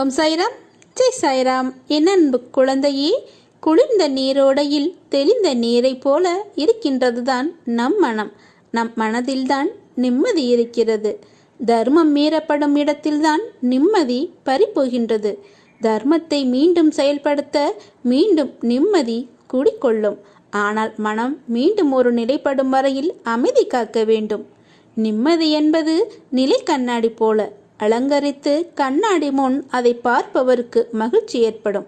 ஓம் சாய்ராம். ஜெய் சாய்ராம். என் அன்பு குழந்தையே குளிர்ந்த நீரோடையில் தெளிந்த நீரைப் போல இருக்கின்றதுதான் நம் மனம். நம் மனதில்தான் நிம்மதி இருக்கிறது. தர்மம் மீறப்படும் இடத்தில்தான் நிம்மதி பறிப்போகின்றது தர்மத்தை மீண்டும் செயல்படுத்த மீண்டும் நிம்மதி குடிக்கொள்ளும். ஆனால் மனம் மீண்டும் ஒரு நிலைப்படும் வரையில் அமைதி காக்க வேண்டும். நிம்மதி என்பது நிலை கண்ணாடி போல. அலங்கரித்து கண்ணாடி முன் அதை பார்ப்பவருக்கு மகிழ்ச்சி ஏற்படும்.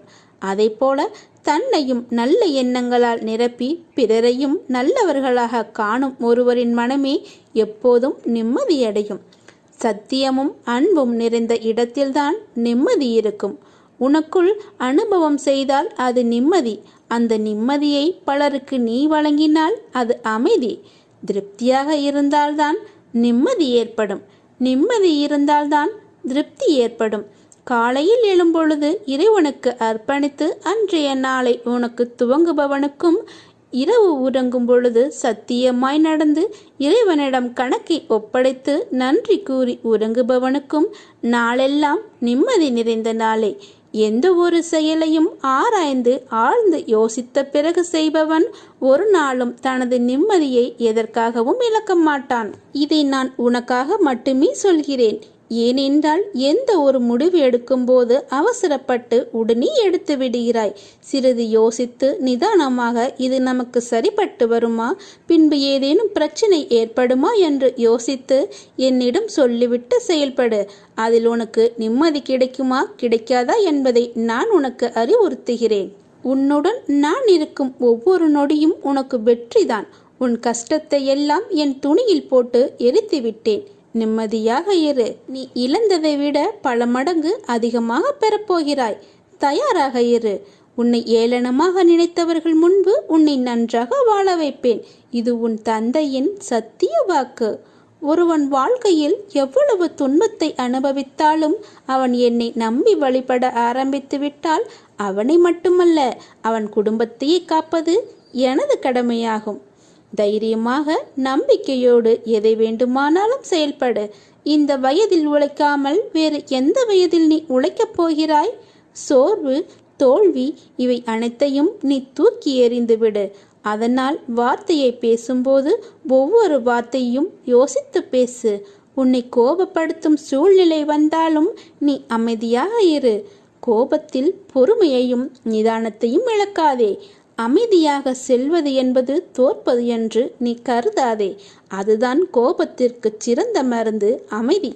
போல தன்னையும் நல்ல எண்ணங்களால் நிரப்பி பிறரையும் நல்லவர்களாக காணும் ஒருவரின் மனமே எப்போதும் நிம்மதியடையும். சத்தியமும் அன்பும் நிறைந்த இடத்தில்தான் நிம்மதி இருக்கும். உனக்குள் அனுபவம் செய்தால் அது நிம்மதி. அந்த நிம்மதியை பலருக்கு நீ வழங்கினால் அது அமைதி. திருப்தியாக இருந்தால்தான் நிம்மதி ஏற்படும். நிம்மதி இருந்தால்தான் திருப்தி ஏற்படும். காலையில் எழும்பொழுது இறைவனுக்கு அர்ப்பணித்து அன்றைய நாளை உனக்கு துவங்குபவனுக்கும் இரவு உறங்கும் பொழுது சத்தியமாய் நடந்து இறைவனிடம் கணக்கை ஒப்படைத்து நன்றி கூறி உறங்குபவனுக்கும் நாளெல்லாம் நிம்மதி நிறைந்த நாளே. எந்த ஒரு செயலையும் ஆராய்ந்து ஆழ்ந்து யோசித்த பிறகு செய்பவன் ஒரு நாளும் தனது நிம்மதியை எதற்காகவும் இழக்க மாட்டான். இதை நான் உனக்காக மட்டுமே சொல்கிறேன். ஏனென்றால் எந்த ஒரு முடிவு எடுக்கும்போது அவசரப்பட்டு உடனே எடுத்து விடுகிறாய். சிறிது யோசித்து நிதானமாக இது நமக்கு சரிப்பட்டு வருமா? பின்பு ஏதேனும் பிரச்சனை ஏற்படுமா என்று யோசித்து என்னிடம் சொல்லிவிட்டு செயல்படு. அதில் உனக்கு நிம்மதி கிடைக்குமா? கிடைக்காதா என்பதை நான் உனக்கு அறிவுறுத்துகிறேன். உன்னுடன் நான் இருக்கும் ஒவ்வொரு நொடியும் உனக்கு வெற்றிதான். உன் கஷ்டத்தை எல்லாம் என் துணியில் போட்டு எரித்து விட்டேன் நிம்மதியாக இரு. நீ இழந்ததை விட பல மடங்கு அதிகமாக பெறப்போகிறாய். தயாராக இரு. உன்னை ஏளனமாக நினைத்தவர்கள் முன்பு உன்னை நன்றாக வாழ வைப்பேன். இது உன் தந்தையின் சத்திய வாக்கு. ஒருவன் வாழ்க்கையில் எவ்வளவு துன்பத்தை அனுபவித்தாலும் அவன் என்னை நம்பி வழிபட ஆரம்பித்து விட்டால் அவனை மட்டுமல்ல அவன் குடும்பத்தையே காப்பது எனது கடமையாகும். தைரியமாக நம்பிக்கையோடு எதை வேண்டுமானாலும் செயல்படு. இந்த வயதில் உழைக்காமல் வேறு எந்த வயதில் நீ உழைக்கப் போகிறாய்? சோர்வு தோல்வி இவை அனைத்தையும் நீ தூக்கி எறிந்துவிடு அதனால் வார்த்தையை பேசும்போது ஒவ்வொரு வார்த்தையும் யோசித்து பேசு. உன்னை கோபப்படுத்தும் சூழ்நிலை வந்தாலும் நீ அமைதியாக இரு. கோபத்தில் பொறுமையையும் நிதானத்தையும் இழக்காதே. அமைதியாக செல்வது என்பது தோற்பது என்று நீ கருதாதே. அதுதான் கோபத்திற்கு சிறந்த மருந்து அமைதி.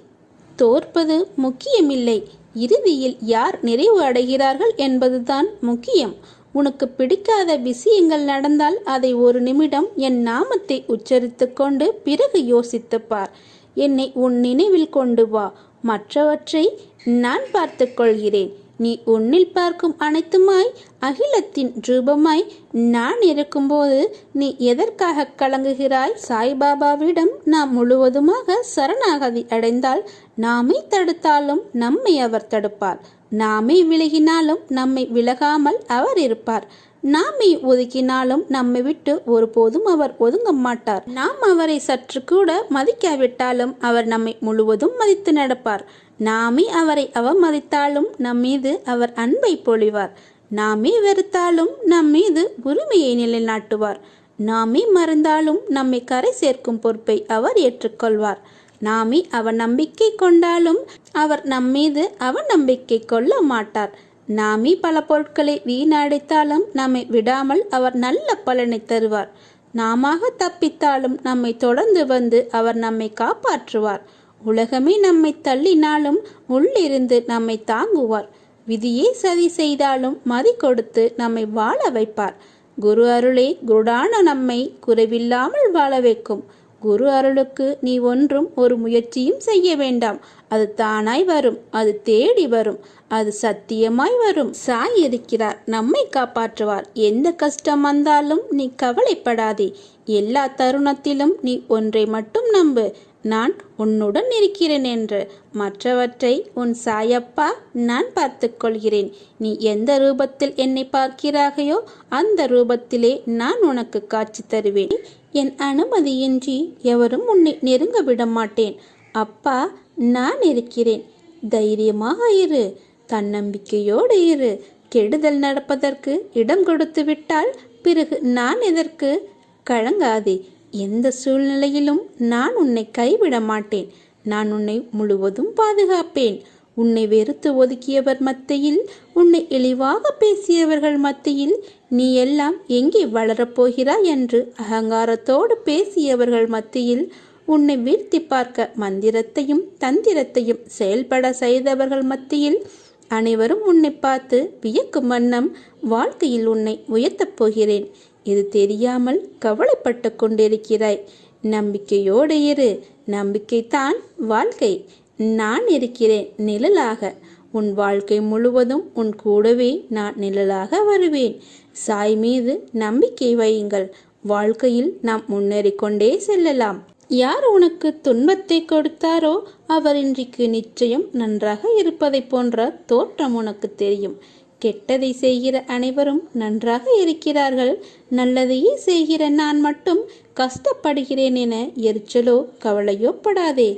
தோற்பது முக்கியமில்லை. இறுதியில் யார் நிறைவு அடைகிறார்கள் என்பதுதான் முக்கியம். உனக்கு பிடிக்காத விஷயங்கள் நடந்தால் அதை ஒரு நிமிடம் என் நாமத்தை உச்சரித்து கொண்டு பிறகு யோசித்து பார். என்னை உன் நினைவில் கொண்டு வா. மற்றவற்றை நான் பார்த்து கொள்கிறேன். நீ உன்னில் பார்க்கும் அனைத்துமாய் அகிலத்தின் ரூபமாய் நான் இருக்கும்போது நீ எதற்காக கலங்குகிறாய்? சாய்பாபாவிடம் நாம் முழுவதுமாக சரணாகதி அடைந்தால் நாமே தடுத்தாலும் நம்மை அவர் தடுப்பார். நாமே விலகினாலும் நம்மை விலகாமல் அவர் இருப்பார். நாமே ஒதுக்கினாலும் நம்மை விட்டு ஒருபோதும் அவர் ஒதுங்க மாட்டார். நாம் அவரை சற்று கூட மதிக்காவிட்டாலும் அவர் நம்மை முழுவதும் மதித்து நடப்பார். நாமே அவரை அவமதித்தாலும் நம்மீது அவர் அன்பை பொழிவார். நாமே வெறுத்தாலும் நம்மீது உரிமையை நிலைநாட்டுவார். நாமே மறந்தாலும் நம்மை கரை சேர்க்கும் பொறுப்பை அவர் ஏற்றுக்கொள்வார். நாமே அவர் நம்பிக்கை கொண்டாலும் அவர் நம்மீது அவநம்பிக்கை நம்பிக்கை கொள்ள மாட்டார். நாமே பல பொருட்களை வீணடித்தாலும் நம்மை விடாமல் அவர் நல்ல பலனை தருவார். நாம தப்பித்தாலும் நம்மை தொடர்ந்து வந்து அவர் நம்மை காப்பாற்றுவார். உலகமே நம்மை தள்ளினாலும் உள்ளிருந்து நம்மை தாங்குவார். விதியை சதி செய்தாலும் மதி கொடுத்து நம்மை வாழ வைப்பார். குரு அருளே குருடான நம்மை குறைவில்லாமல் வாழ வைக்கும். குரு அருளுக்கு நீ ஒன்றும் ஒரு முயற்சியும் செய்ய வேண்டாம். அது தானாய் வரும் அது தேடி வரும் அது சத்தியமாய் வரும். சாய் இருக்கிறார் நம்மை காப்பாற்றுவார். எந்த கஷ்டம் வந்தாலும் நீ கவலைப்படாதே. எல்லா தருணத்திலும் நீ ஒன்றை மட்டும் நம்பு. நான் உன்னுடன் இருக்கிறேன் என்று. மற்றவற்றை உன் சாயப்பா நான் பார்த்துக்கொள்கிறேன். நீ எந்த ரூபத்தில் என்னை பார்க்கிறாகையோ அந்த ரூபத்திலே நான் உனக்கு காட்சி தருவேன். என் அனுமதியின்றி எவரும் உன்னை நெருங்க விட மாட்டேன். அப்பா நான் இருக்கிறேன். தைரியமாக இரு. தன்னம்பிக்கையோடு இரு. கெடுதல் நடப்பதற்கு இடம் கொடுத்து விட்டால் பிறகு நான் எதற்கு? கழங்காதே எந்த சூழ்நிலையிலும் நான் உன்னை கைவிட மாட்டேன். நான் உன்னை முழுவதும் பாதுகாப்பேன். உன்னை வெறுத்து ஒதுக்கியவர் மத்தியில் உன்னை இழிவாக பேசியவர்கள் மத்தியில் நீ எல்லாம் எங்கே வளரப்போகிறாய் என்று அகங்காரத்தோடு பேசியவர்கள் மத்தியில் உன்னை வீழ்த்தி பார்க்க மந்திரத்தையும் தந்திரத்தையும் செயல்பட செய்தவர்கள் மத்தியில் அனைவரும் உன்னை பார்த்து வியக்கும் வண்ணம் வாழ்க்கையில் உன்னை உயர்த்தப் போகிறேன். இது தெரியாமல் கவலைப்பட்டு கொண்டிருக்கிறாய். நம்பிக்கையோடு இரு. நம்பிக்கைத்தான் வாழ்க்கை. நான் இருக்கிறேன் நிழலாக. உன் வாழ்க்கை முழுவதும் உன் கூடவே நான் நிழலாக வருவேன். சாய் மீது நம்பிக்கை வையுங்கள். வாழ்க்கையில் நாம் முன்னேறிக்கொண்டே செல்லலாம். யார் உனக்கு துன்பத்தை கொடுத்தாரோ அவர் இன்றைக்கு நிச்சயம் நன்றாக இருப்பதைப் போன்ற தோற்றம் உனக்கு தெரியும். கெட்டதை செய்கிற அனைவரும் நன்றாக இருக்கிறார்கள். நல்லதையே செய்கிற நான் மட்டும் கஷ்டப்படுகிறேன் என எரிச்சலோ கவலையோ படாதே.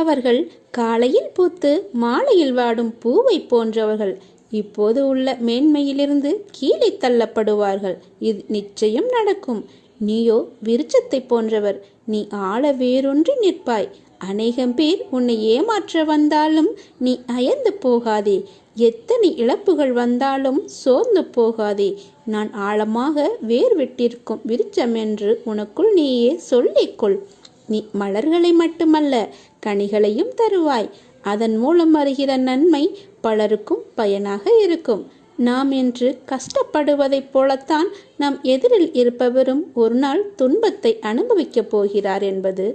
அவர்கள் காலையில் பூத்து மாலையில் வாடும் பூவை போன்றவர்கள். இப்போது உள்ள மேன்மையிலிருந்து கீழே தள்ளப்படுவார்கள். இது நிச்சயம் நடக்கும். நீயோ விருச்சத்தை போன்றவர். நீ ஆள வேறொன்றி நிற்பாய். அநேகம் பேர் உன்னை ஏமாற்ற வந்தாலும் நீ அயர்ந்து போகாதே. எத்தனை இழப்புகள் வந்தாலும் சோர்ந்து போகாதே. நான் ஆழமாக வேர் விட்டிருக்கும் விருச்சம் என்று உனக்குள் நீயே சொல்லிக்கொள் நீ மலர்களை மட்டுமல்ல கனிகளையும் தருவாய். அதன் மூலம் வருகிற நன்மை பலருக்கும் பயனாக இருக்கும். நாம் என்று கஷ்டப்படுவதைப் போலத்தான் நம் எதிரில் இருப்பவரும் ஒரு நாள் துன்பத்தை அனுபவிக்கப் போகிறார் என்பது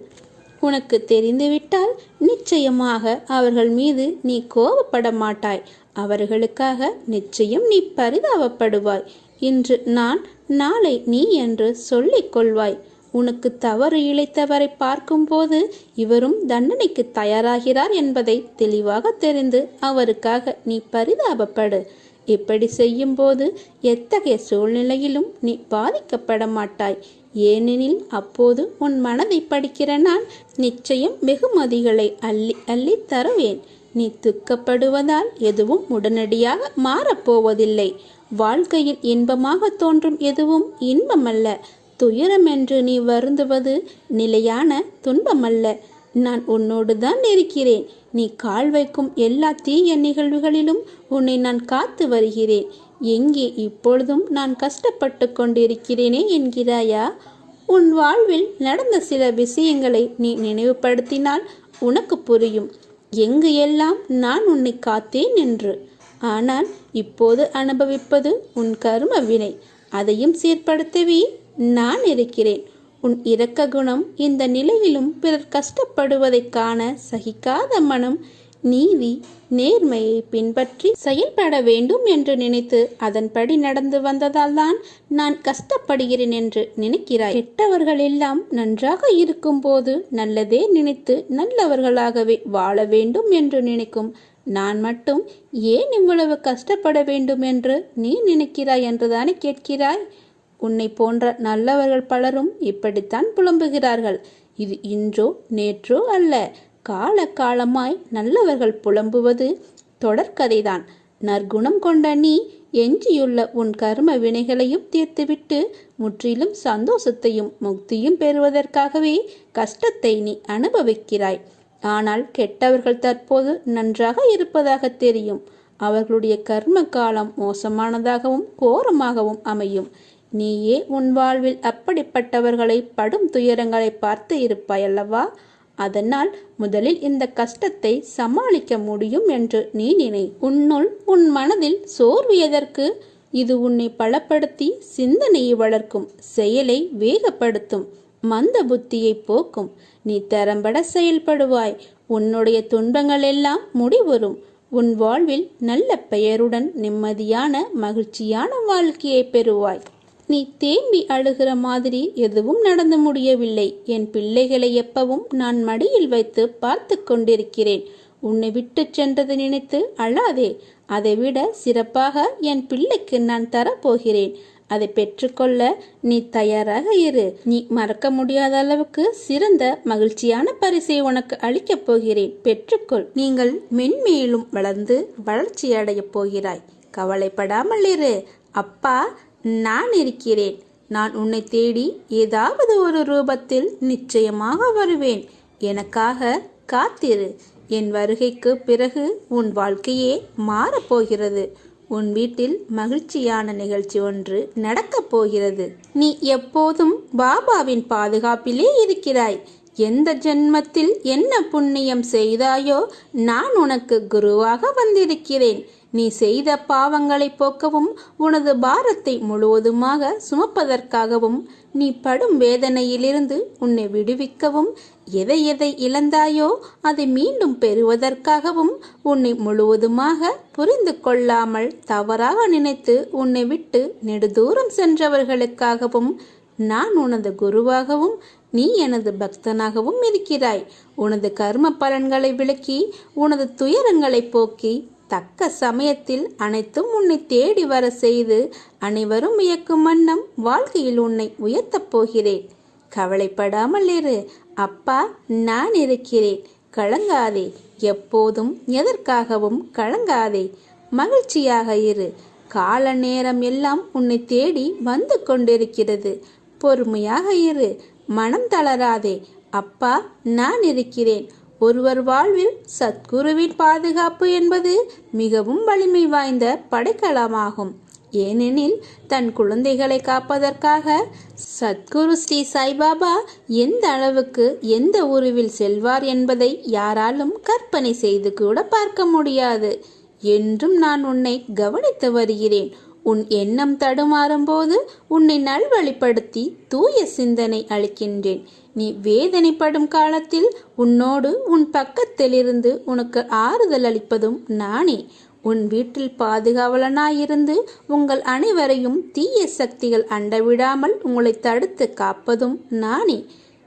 உனக்கு தெரிந்துவிட்டால் நிச்சயமாக அவர்கள் மீது நீ கோபப்பட மாட்டாய். அவர்களுக்காக நிச்சயம் நீ பரிதாபப்படுவாய். இன்று நான் நாளை நீ என்று சொல்லிக் கொள்வாய். உனக்கு தவறு இழைத்தவரை பார்க்கும்போது இவரும் தண்டனைக்கு தயாராகிறார் என்பதை தெளிவாக தெரிந்து அவருக்காக நீ பரிதாபப்படு. இப்படி செய்யும்போது எத்தகைய சூழ்நிலையிலும் நீ பாதிக்கப்பட மாட்டாய். ஏனெனில் அப்போது உன் மனதை படிக்கிற நான் நிச்சயம் வெகுமதிகளை அள்ளி அள்ளி தருவேன். நீ துக்கப்படுவதால் எதுவும் உடனடியாக மாறப்போவதில்லை. வாழ்க்கையில் இன்பமாக தோன்றும் எதுவும் இன்பமல்ல. துயரம் என்று நீ வருந்துவது நிலையான துன்பமல்ல. நான் உன்னோடு தான் இருக்கிறேன். நீ கால் வைக்கும் எல்லா தீய நிகழ்வுகளிலும் உன்னை நான் காத்து வருகிறேன். எங்கே இப்பொழுதும் நான் கஷ்டப்பட்டு கொண்டிருக்கிறேனே என்கிறாயா? உன் வாழ்வில் நடந்த சில விஷயங்களை நீ நினைவுபடுத்தினால் உனக்கு புரியும். எங்கு எல்லாம் நான் உன்னை காத்தேன் என்று. ஆனால் இப்போது அனுபவிப்பது உன் கரும வினை. அதையும் சீர்படுத்தவே நான் இருக்கிறேன். உன் இரக்க குணம் இந்த நிலையிலும் பிறர் கஷ்டப்படுவதைக் காண சகிக்காத மனம் நீதி நேர்மையை பின்பற்றி செயல்பட வேண்டும் என்று நினைத்து அதன்படி நடந்து வந்ததால் தான் நான் கஷ்டப்படுகிறேன் என்று நினைக்கிறாய். கெட்டவர்கள் எல்லாம் நன்றாக இருக்கும்போது நல்லதே நினைத்து நல்லவர்களாகவே வாழ வேண்டும் என்று நினைக்கும் நான் மட்டும் ஏன் இவ்வளவு கஷ்டப்பட வேண்டும் என்று நீ நினைக்கிறாய் என்றுதானே கேட்கிறாய்? உன்னை போன்ற நல்லவர்கள் பலரும் இப்படித்தான் புலம்புகிறார்கள். இது இன்றோ நேற்றோ அல்ல. கால காலமாய் நல்லவர்கள் புலம்புவது தொடர்கதைதான். நற்குணம் கொண்ட நீ எஞ்சியுள்ள உன் கர்ம வினைகளையும் தீர்த்துவிட்டு முற்றிலும் சந்தோஷத்தையும் முக்தியும் பெறுவதற்காகவே கஷ்டத்தை நீ அனுபவிக்கிறாய். ஆனால் கெட்டவர்கள் தற்போது நன்றாக இருப்பதாக தெரியும். அவர்களுடைய கர்ம காலம் மோசமானதாகவும் கோரமாகவும் அமையும். நீயே உன் வாழ்வில் அப்படிப்பட்டவர்களை படும் துயரங்களை பார்த்து இருப்பாய் அல்லவா அதனால் முதலில் இந்த கஷ்டத்தை சமாளிக்க முடியும் என்று நீ நினை. உன்னுள் உன் மனதில் சோர்வு எதற்கு? இது உன்னை பலப்படுத்தி சிந்தனையை வளர்க்கும் செயலை வேகப்படுத்தும் மந்த புத்தியை போக்கும். நீ திறம்பட செயல்படுவாய். உன்னுடைய துன்பங்கள் எல்லாம் முடிவரும் உன் வாழ்வில் நல்ல பெயருடன் நிம்மதியான மகிழ்ச்சியான வாழ்க்கையை பெறுவாய். நீ தேம்பி அழுகிற மாதிரி எதுவும் நடந்து முடியவில்லை. என் பிள்ளைகளை எப்பவும் நான் மடியில் வைத்து பார்த்து கொண்டிருக்கிறேன். உன்னை விட்டு சென்றது நினைத்து அழாதே. அதைவிட சிறப்பாக என் பிள்ளைக்கு நான் தரப்போகிறேன். அதை பெற்றுக்கொள்ள நீ தயாராக இரு. நீ மறக்க முடியாத அளவுக்கு சிறந்த மகிழ்ச்சியான பரிசை உனக்கு அளிக்கப் போகிறேன். பெற்றுக்கொள். நீங்கள் மென்மேலும் வளர்ந்து வளர்ச்சி அடையப் போகிறாய். கவலைப்படாமல் இரு. அப்பா நான் இருக்கிறேன். நான் உன்னை தேடி ஏதாவது ஒரு ரூபத்தில் நிச்சயமாக வருவேன். எனக்காக காத்திரு. என் வருகைக்கு பிறகு உன் வாழ்க்கையே மாறப்போகிறது உன் வீட்டில் மகிழ்ச்சியான நிகழ்ச்சி ஒன்று நடக்கப் போகிறது. நீ எப்போதும் பாபாவின் பாதுகாப்பிலே இருக்கிறாய். எந்த ஜென்மத்தில் என்ன புண்ணியம் செய்தாயோ நான் உனக்கு குருவாக வந்திருக்கிறேன். நீ செய்த பாவங்களை போக்கவும் உனது பாரத்தை முழுவதுமாக சுமப்பதற்காகவும் நீ படும் வேதனையிலிருந்து உன்னை விடுவிக்கவும் எதை எதை இழந்தாயோ அதை மீண்டும் பெறுவதற்காகவும் உன்னை முழுவதுமாக புரிந்து கொள்ளாமல் தவறாக நினைத்து உன்னை விட்டு நெடுதூரம் சென்றவர்களுக்காகவும் நான் உனது குருவாகவும் நீ எனது பக்தனாகவும் இருக்கிறாய். உனது கர்ம பலன்களை விளக்கி உனது துயரங்களை போக்கி தக்க சமயத்தில் அனைத்தும் உன்னை தேடி வர செய்து அனைவரும் இயக்கும் வண்ணம் வாழ்க்கையில் உன்னை உயர்த்தப் போகிறேன். கவலைப்படாமல் இரு. அப்பா நான் இருக்கிறேன். கலங்காதே. எப்போதும் எதற்காகவும் கலங்காதே. மகிழ்ச்சியாக இரு. கால நேரம் எல்லாம் உன்னை தேடி வந்து கொண்டிருக்கிறது. பொறுமையாக இரு. மனம் தளராதே. அப்பா நான் இருக்கிறேன். ஒருவர் வாழ்வில் சத்குருவின் பாதுகாப்பு என்பது மிகவும் வலிமை வாய்ந்த படைக்கலமாகும். ஏனெனில் தன் குழந்தைகளை காப்பதற்காக சத்குரு ஸ்ரீ சாய்பாபா எந்த அளவுக்கு எந்த உருவில் செல்வார் என்பதை யாராலும் கற்பனை செய்து கூட பார்க்க முடியாது. என்றும் நான் உன்னை கவனித்து வருகிறேன். உன் எண்ணம் தடுமாறும்போது உன்னை நல்வழிப்படுத்தி தூய சிந்தனை அளிக்கின்றேன். நீ வேதனைப்படும் காலத்தில் உன்னோடு உன் பக்கத்திலிருந்து உனக்கு ஆறுதல் அளிப்பதும் நானே. உன் வீட்டில் பாதுகாவலனாயிருந்து உங்கள் அனைவரையும் தீய சக்திகள் அண்டவிடாமல் உங்களை தடுத்து காப்பதும் நானே.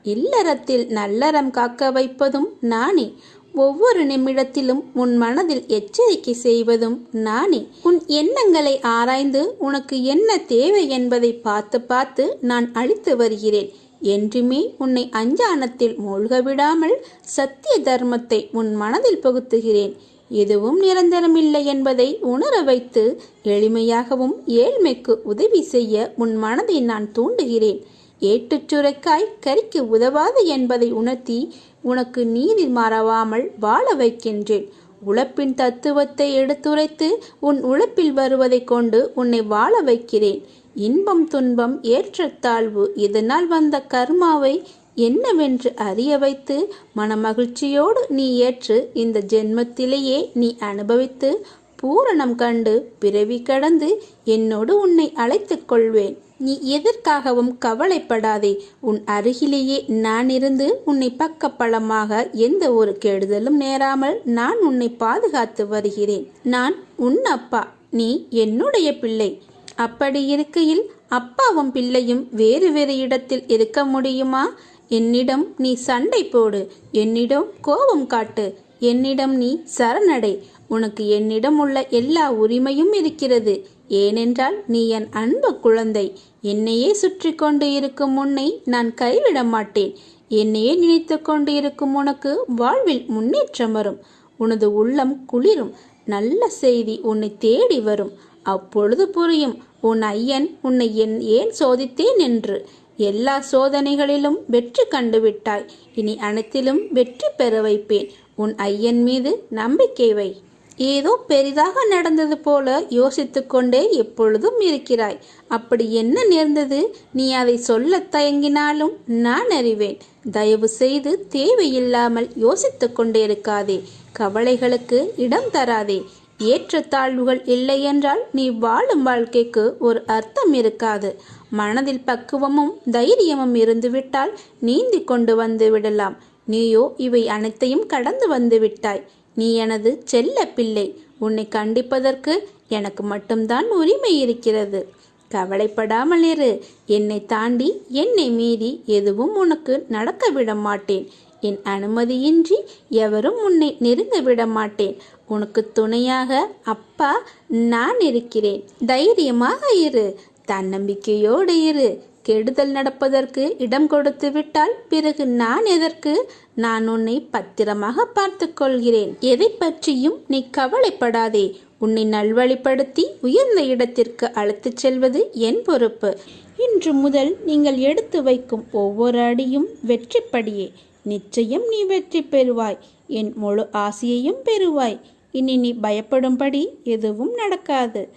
இல்லறத்தில் நல்லறம் காக்க வைப்பதும் நானே. ஒவ்வொரு நிமிடத்திலும் உன் மனதில் எச்சரிக்கை செய்வதும் நானே. உன் எண்ணங்களை ஆராய்ந்து உனக்கு என்ன தேவை என்பதை பார்த்து பார்த்து நான் அளித்து வருகிறேன். என்றுமே உன்னை அஞ்சானத்தில் மூழ்க விடாமல் சத்திய தர்மத்தை உன் மனதில் புகுத்துகிறேன். எதுவும் நிரந்தரமில்லை என்பதை உணர வைத்து எளிமையாகவும் ஏழ்மைக்கு உதவி செய்ய உன் மனதை நான் தூண்டுகிறேன். ஏட்டுச் சுரைக்காய் கறிக்கு உதவாது என்பதை உணர்த்தி உனக்கு நீதி மறவாமல் வாழ வைக்கின்றேன். உழைப்பின் தத்துவத்தை எடுத்துரைத்து உன் உழைப்பில் வருவதைக் கொண்டு உன்னை வாழ வைக்கிறேன். இன்பம் துன்பம் ஏற்றத்தாழ்வு இதனால் வந்த கர்மாவை என்னவென்று அறிய வைத்து மனமகிழ்ச்சியோடு நீ ஏற்று இந்த ஜென்மத்திலேயே நீ அனுபவித்து பூரணம் கண்டு பிறவி கடந்து என்னோடு உன்னை அழைத்துக் கொள்வேன். நீ எதற்காகவும் கவலைப்படாதே. உன் அருகிலேயே நான் இருந்து உன்னை பக்கப்பலமாக எந்த ஒரு கெடுதலும் நேராமல் நான் உன்னை பாதுகாத்து வருகிறேன். நான் உன் அப்பா நீ என்னுடைய பிள்ளை. அப்படி இருக்கையில் அப்பாவும் பிள்ளையும் வேறு வேறு இடத்தில் இருக்க முடியுமா? என்னிடம் நீ சண்டை போடு என்னிடம் கோபம் காட்டு என்னிடம் நீ சரணடை. உனக்கு என்னிடம் உள்ள எல்லா உரிமையும் இருக்கிறது. ஏனென்றால் நீ என் அன்பு குழந்தை. என்னையே சுற்றி கொண்டு இருக்கும் உன்னை நான் கைவிட மாட்டேன். என்னையே நினைத்து கொண்டு இருக்கும் உனக்கு வாழ்வில் முன்னேற்றம் வரும். உனது உள்ளம் குளிரும். நல்ல செய்தி உன்னை தேடி வரும். அப்பொழுது புரியும். உன் ஐயன் உன்னை என் ஏன் சோதித்தேன் என்று. எல்லா சோதனைகளிலும் வெற்றி கண்டுவிட்டாய். இனி அனைத்திலும் வெற்றி பெற வைப்பேன். உன் ஐயன் மீது நம்பிக்கை வை. ஏதோ பெரிதாக நடந்தது போல யோசித்து கொண்டே எப்பொழுதும் இருக்கிறாய். அப்படி என்ன நேர்ந்தது? நீ அதை சொல்ல தயங்கினாலும் நான் அறிவேன். தயவு செய்து தேவையில்லாமல் யோசித்து கொண்டே இருக்காதே. கவலைகளுக்கு இடம் தராதே. ஏற்றத்தாழ்வுகள் இல்லையென்றால் நீ வாழும் வாழ்க்கைக்கு ஒரு அர்த்தம் இருக்காது. மனதில் பக்குவமும் தைரியமும் இருந்துவிட்டால் நீந்தி கொண்டு வந்து விடலாம். நீயோ இவை அனைத்தையும் கடந்து வந்து விட்டாய். நீ எனது செல்ல பிள்ளை. உன்னை கண்டிப்பதற்கு எனக்கு மட்டும்தான் உரிமை இருக்கிறது. கவலைப்படாமல் இரு. என்னை தாண்டி என்னை மீறி எதுவும் உனக்கு நடக்க விட மாட்டேன். என் அனுமதியின்றி எவரும் உன்னை நெருங்க விட மாட்டேன். உனக்கு துணையாக அப்பா நான் இருக்கிறேன். தைரியமாக இரு. தன்னம்பிக்கையோடு இரு. கெடுதல் நடப்பதற்கு இடம் கொடுத்து விட்டால் பிறகு நான் எதற்கு? நான் உன்னை பத்திரமாக பார்த்துக் கொள்கிறேன். எதை பற்றியும் நீ கவலைப்படாதே. உன்னை நல்வழிப்படுத்தி உயர்ந்த இடத்திற்கு அழைத்துச் செல்வது என் பொறுப்பு. இன்று முதல் நீங்கள் எடுத்து வைக்கும் ஒவ்வொரு அடியும் வெற்றிப்படியே. நிச்சயம் நீ வெற்றி பெறுவாய். என் முழு ஆசையையும் பெறுவாய். இனி நீ பயப்படும்படி எதுவும் நடக்காது.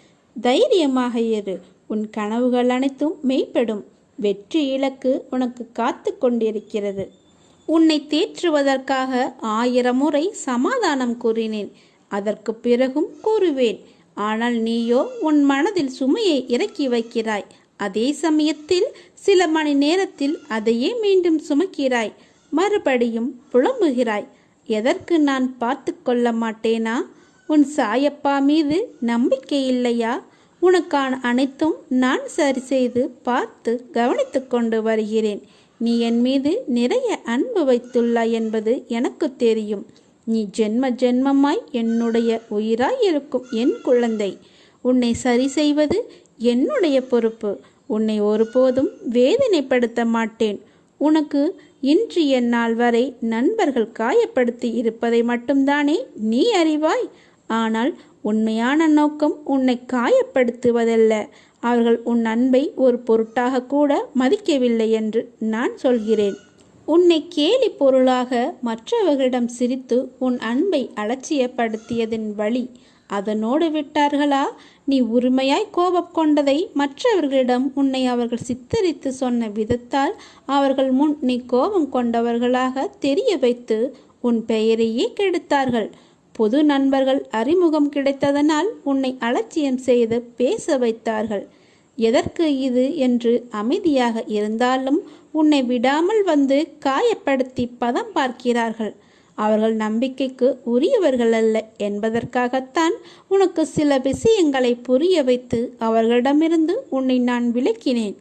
தைரியமாக இரு. உன் கனவுகள் அனைத்தும் மெய்ப்படும். வெற்றி இலக்கு உனக்கு காத்து கொண்டிருக்கிறது. உன்னை தேற்றுவதற்காக ஆயிரம் முறை சமாதானம் கூறினேன். அதற்கு பிறகும் கூறுவேன் ஆனால் நீயோ உன் மனதில் சுமையை இறக்கி வைக்கிறாய். அதே சமயத்தில் சில மணி நேரத்தில் அதையே மீண்டும் சுமக்கிறாய். மறுபடியும் புலம்புகிறாய். எதற்கு நான் பார்த்து கொள்ள மாட்டேனா? உன் சாயப்பா மீது நம்பிக்கை இல்லையா? உனக்கான அனைத்தும் நான் சரி செய்து பார்த்து கவனித்து கொண்டு வருகிறேன். நீ என் மீது நிறைய அன்பு வைத்துள்ளாய் என்பது எனக்கு தெரியும். நீ ஜென்ம ஜென்மமாய் என்னுடைய உயிராய் இருக்கும் என் குழந்தை. உன்னை சரி செய்வது என்னுடைய பொறுப்பு. உன்னை ஒருபோதும் வேதனைப்படுத்த மாட்டேன். உனக்கு இன்றைய நாள் வரை நண்பர்கள் காயப்படுத்தி இருப்பதை மட்டும்தானே நீ அறிவாய். ஆனால் உண்மையான நோக்கம் உன்னை காயப்படுத்துவதல்ல. அவர்கள் உன் அன்பை ஒரு பொருட்டாக கூட மதிக்கவில்லை என்று நான் சொல்கிறேன். உன்னை கேலி பொருளாக மற்றவர்களிடம் சிரித்து உன் அன்பை அலட்சியப்படுத்தியதின் வழி அதனோடு விட்டார்களா? நீ உரிமையாய் கோபம் கொண்டதை மற்றவர்களிடம் உன்னை அவர்கள் சித்தரித்து சொன்ன விதத்தால் அவர்கள் முன் நீ கோபம் கொண்டவர்களாக தெரிய வைத்து உன் பெயரையே கெடுத்தார்கள். புது நண்பர்கள் அறிமுகம் கிடைத்ததனால் உன்னை அலட்சியம் செய்து பேச வைத்தார்கள். எதற்கு இது என்று அமைதியாக இருந்தாலும் உன்னை விடாமல் வந்து காயப்படுத்தி பதம் பார்க்கிறார்கள். அவர்கள் நம்பிக்கைக்கு உரியவர்கள் அல்ல என்பதற்காகத்தான் உனக்கு சில விஷயங்களை புரிய வைத்து அவர்களிடமிருந்து உன்னை நான் விளக்கினேன்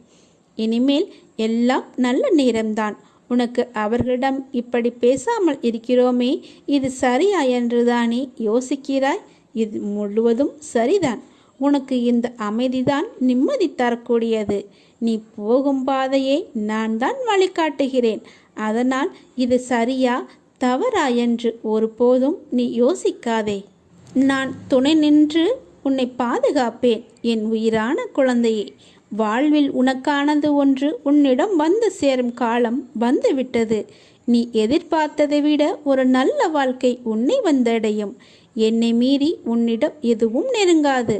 இனிமேல் எல்லாம் நல்ல நேரம்தான். உனக்கு அவர்களிடம் இப்படி பேசாமல் இருக்கிறோமே இது சரியா என்றுதானே யோசிக்கிறாய்? இது முழுவதும் சரிதான். உனக்கு இந்த அமைதிதான் நிம்மதி தரக்கூடியது. நீ போகும் பாதையை நான் தான் வழிகாட்டுகிறேன். அதனால் இது சரியா தவறா என்று ஒருபோதும் நீ யோசிக்காதே. நான் துணை நின்று உன்னை பாதுகாப்பேன் என் உயிரான குழந்தையே. வாழ்வில் உனக்கானது ஒன்று உன்னிடம் வந்து சேரும் காலம் வந்துவிட்டது. நீ எதிர்பார்த்ததை விட ஒரு நல்ல வாழ்க்கை உன்னை வந்தடையும். என்னை மீறி உன்னிடம் எதுவும் நெருங்காது.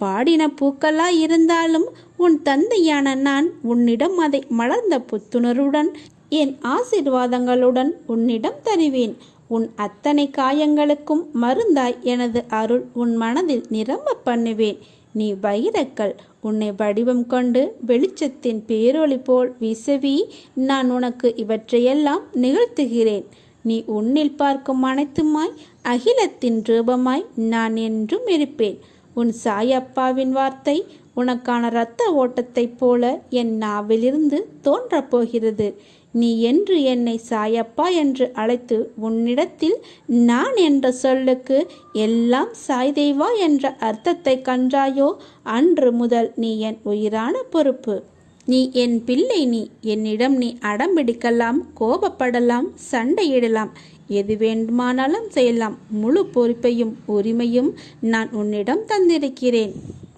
வாடின பூக்களா இருந்தாலும் உன் தந்தையான நான் உன்னிடம் அதை மலர்ந்த புத்துணர்வுடன் என் ஆசிர்வாதங்களுடன் உன்னிடம் தருவேன். உன் அத்தனை காயங்களுக்கும் மருந்தாய் எனது அருள் உன் மனதில் நிரம்ப பண்ணுவேன். நீ வைரக்கல் உன்னை வடிவம் கொண்டு வெளிச்சத்தின் பேரொளி போல் வீசவி நான் உனக்கு இவற்றையெல்லாம் நிகழ்த்துகிறேன். நீ உன்னில் பார்க்கும் அனைத்துமாய் அகிலத்தின் ரூபமாய் நான் என்றும் இருப்பேன். உன் சாயப்பாவின் வார்த்தை உனக்கான இரத்த ஓட்டத்தைப் போல என் நாவிலிருந்து தோன்றப் போகிறது. நீ என்று என்னை சாயப்பா என்று அழைத்து உன்னிடத்தில் நான் என்ற சொல்லுக்கு எல்லாம் சாய்தேவா என்ற அர்த்தத்தை கன்றாயோ அன்று முதல் நீ என் உயிரான பொறுப்பு. நீ என் பிள்ளை நீ. என்னிடம் நீ அடம்பிடிக்கலாம் கோபப்படலாம் சண்டையிடலாம். எது வேண்டுமானாலும் செய்யலாம். முழு பொறுப்பையும் உரிமையும் நான் உன்னிடம் தந்திருக்கிறேன்.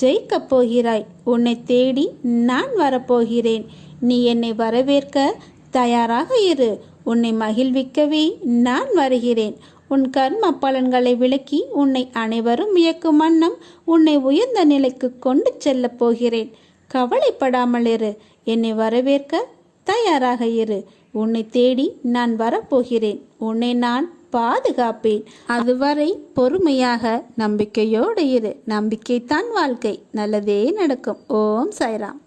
ஜெயிக்கப் போகிறாய் உன்னை தேடி நான் வரப்போகிறேன். நீ என்னை வரவேற்க தயாராக இரு. உன்னை மகிழ்விக்கவே நான் வருகிறேன். உன் கர்ம பலன்களை விளக்கி உன்னை அனைவரும் வியக்கும் வண்ணம் உன்னை உயர்ந்த நிலைக்கு கொண்டு செல்லப் போகிறேன். கவலைப்படாமல் இரு. என்னை வரவேற்க தயாராக இரு. உன்னை தேடி நான் வரப்போகிறேன். உன்னை நான் பாதுகாப்பேன். அதுவரை பொறுமையாக நம்பிக்கையோடு இரு. நம்பிக்கைத்தான் வாழ்க்கை. நல்லதே நடக்கும். ஓம் சாய்ராம்.